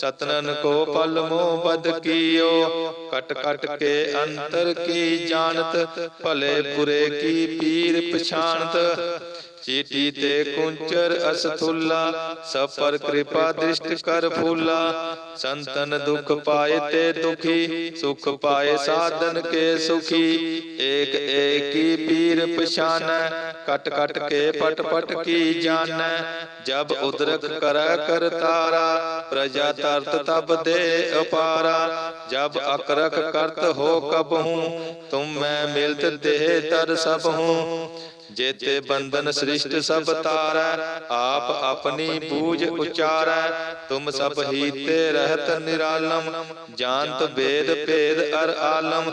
ਸਤਨਨ ਕੋ ਪਲ ਮੋ ਬਦ ਕੀਓ। ਕਟ ਕਟ ਕੇ ਅੰਤਰ ਕੀ ਜਾਣਤ, ਭਲੇ ਬੁਰੇ ਕੀ ਪੀਰ ਪਛਾਣਤ। ਚੀਟੀ ਤੇ ਕੁੰਚਰ ਅਸਥੁੱਲਾ ਸਭ ਪਰ ਕਿਰਪਾ ਦ੍ਰਿਸ਼ਟ ਕਰ ਫੂਲਾ। ਸੰਤਨ ਦੁਖ ਪਾਏ ਤੇ ਦੁਖੀ, ਸੁਖ ਪਾਏ ਸਾਧਨ ਕੇ ਸੁਖੀ। ਏਕ ਏਕੀ ਪੀਰ ਪਛਾਨੈ ਕਟ ਕਟ ਕੇ ਪਟ ਪਟ ਕੀ ਜਾਣੈ? ਜਬ ਉਦਰਕ ਕਰੈ ਕਰਤਾਰਾ ਪ੍ਰਜਾ ਤਰਤ ਤਬ ਦੇ ਅਪਾਰਾ। ਜਬ ਅਕਰਕ ਕਰਤ ਹੋ ਕਬਹੂ ਤੁਮ ਮੈਂ ਮਿਲਤ ਦੇਹ ਤਰ ਸਭ ਹੂੰ। ਜੇਤੇ ਬੰਧਨ ਸ੍ਰਿਸ਼ਟ ਸਭ ਤਾਰੈ, ਆਪ ਆਪਣੀ ਪੂਜ ਉਚਾਰੈ। ਤੁਮ ਸਭ ਹੀ ਤੇ ਰਹਿਤ ਨਿਰਾਲਮ, ਜਾਣਤ ਵੇਦ ਭੇਦ ਅਰ ਆਲਮ।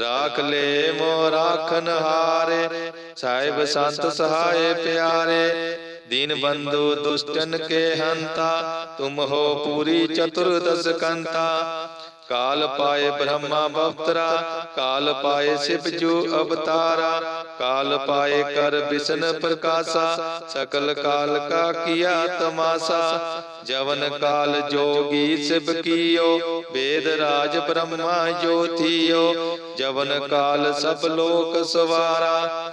ਰਾਖ ਲੈ ਮੋ ਰਾਖਨ ਹਾਰੇ। ਸਾਹਿਬ ਸੰਤ ਸਹਾਏ ਪਿਆਰੇ। ਦੀਨ ਬੰਧੂ ਦੁਸ਼ਟਨ ਕੇ ਹੰਤਾ। ਤੁਮ ਹੋ ਪੂਰੀ ਚਤੁਰਦਸ ਕੰਤਾ। ਕਾਲ ਪਾਏ ਬ੍ਰਹਮਾ ਬਵਤਰਾ। ਕਾਲ ਪਾਏ ਸਿਵ ਅਵਤਾਰਾ। ਕਾਲ ਪਾਏ ਕਰ ਬਿਸ਼ਨ ਪ੍ਰਕਾਸ਼ਾ ਸਕਲ ਕਾਲ ਕਾ ਕੀਆ ਤਮਾਸਾ ਜਵਨ ਕਾਲ ਜੋਗੀ ਸਿਵ ਕੀਓ ਵੇਦ ਰਾਜ ਬ੍ਰਹਮਾ ਜੋਤੀਓ ਜਵਨ ਕਾਲ ਸਭ ਲੋਕ ਸਵਾਰਾ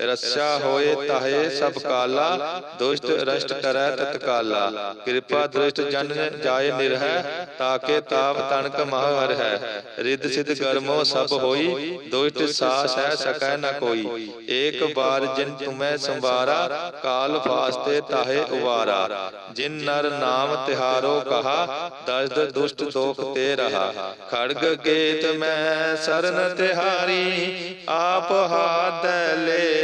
ਰੱਛਾ ਹੋਏ ਤਾਹੇ ਸਭ ਕਾਲਾ, ਦੁਸ਼ਟ ਰਸ਼ਟ ਕਰੈ ਤਤਕਾਲਾ। ਕਿਰਪਾ ਦ੍ਰਿਸ਼ਟ ਜਨ ਜਾਏ ਨਿਰਹਿ, ਤਾਕੇ ਤਾਪ ਤਣਕ ਮਹ ਹੈ। ਰਿੱਧ ਸਿਧ ਗਰਮੋ ਸਭ ਹੋਈ, ਦੁਸ਼ਟ ਸਾਸ ਹੈ ਸਕੈ ਨ ਕੋਈ। ਏਕ ਬਾਰ ਜਿਨ ਤੁਮੈ ਸੰਵਾਰਾ, ਕਾਲ ਫਾਸਤੇ ਤਾਹੇ ਉਵਾਰਾ। ਜਿਨ ਨਰ ਨਾਮ ਤਿਹਾਰੋ ਕਹਾ, ਦਸਦ ਦੁਸ਼ਟ ਦੋਖ ਤੇ ਰਹਾ। ਖੜਗ ਗੇਤ ਮੈਂ ਸਰਨ ਤਿਹਾਰੀ, ਆਪ ਹਾਥ ਲੈ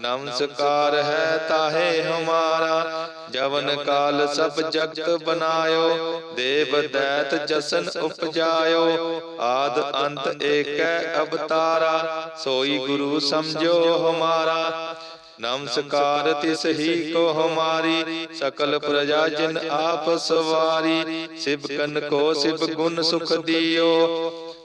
ਨਮਸਕਾਰ ਹੈ ਤਾਹੇ ਹਮਾਰਾ, ਜਵਨ ਕਾਲ ਸਭ ਜਗਤ ਬਨਾਇਓ, ਦੇਵ ਦੈਤ ਜਸਨ ਉਪਜਾਇਓ, ਆਦ ਅੰਤ ਏਕੈ ਅਵਤਾਰਾ, ਸੋਈ ਗੁਰੂ ਸਮਝੋ ਹਮਾਰਾ। ਨਮਸਕਾਰ ਤਿਸ ਹੀ ਕੋ ਹਮਾਰੀ, ਸਕਲ ਪ੍ਰਜਾ ਜਿਨ ਆਪ ਸਵਾਰੀ, ਸਿਵ ਕਨ ਕੋ ਸਿਵ ਗੁਣ ਸੁਖ ਦਿਓ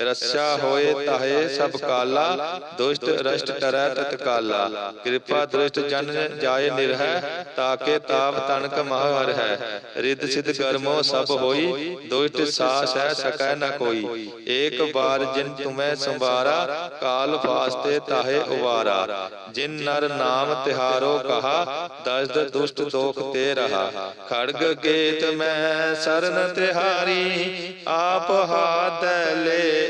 ਰੱਛਾ ਹੋਏ ਤਾਹੇ ਸਭ ਕਾਲਾ ਦੁਸ਼ਟ ਰਸ਼ਟ ਟਰੈ ਤਤਕਾਲਾ ਕਿਰਪਾ ਦ੍ਰਿਸ਼ਟ ਜਨ ਜਾਏ ਨਿਰਹਿ ਤਾਕੇ ਤਾਪ ਤਨਕ ਮਹ ਹਰ। ਹੈ। ਰਿੱਧ ਸਿਧ ਕਰਮੋ ਸਭ ਹੋਈ ਦੁਸ਼ਟ ਸਾਸ ਹੈ ਸਕੈ ਨ ਕੋਈ। ਏਕ ਬਾਰ ਜਿਨ ਤੁਮੈ ਸੰਵਾਰਾ ਕਾਲ ਫਾਸਤੇ ਤਾਹੇ ਉਵਾਰਾ। ਜਿਨ ਨਰ ਨਾਮ ਤਿਹਾਰੋ ਕਹਾ ਦਸਦ ਦੁਸ਼ਟ ਦੋਖ ਤੇ ਰਹਾ। ਖੜਗ ਗੇਤ ਮੈਂ ਸਰਨ ਤਿਹਾਰੀ ਆਪ ਹਾਥ ਲੈ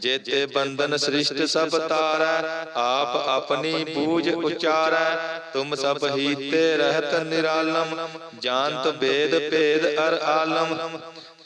ਜੇਤੇ ਬੰਧਨ ਸ੍ਰਿਸ਼ਟ ਸਭ ਤਾਰੈ ਆਪ ਆਪਣੀ ਬੂਝ ਉਚਾਰੈ ਤੁਮ ਸਭ ਹੀਤੇ ਰਹਿਤ ਨਿਰਾਲਮ ਜਾਣਤ ਵੇਦ ਭੇਦ ਅਰ ਆਲਮ।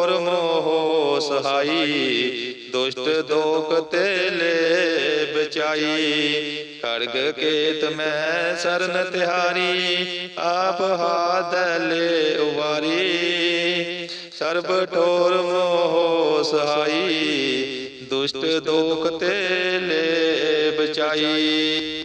ਠੋਰ ਮੋਹ ਸਹਾਈ, ਦੁਸ਼ਟ ਦੋਖ ਤੇ ਲੈ ਬਚਾਈ ਖੜਗ ਕੇਤ ਮੈਂ ਸਰਨ ਤਿਹਾਰੀ, ਆਪ ਹਾਥ ਲੈ ਉਵਾਰੀ। ਸਰਬ ਠੋਰ ਮੋਹ ਸਹਾਈ, ਦੁਸ਼ਟ ਦੋਖ ਤੇ ਲੈ ਬਚਾਈ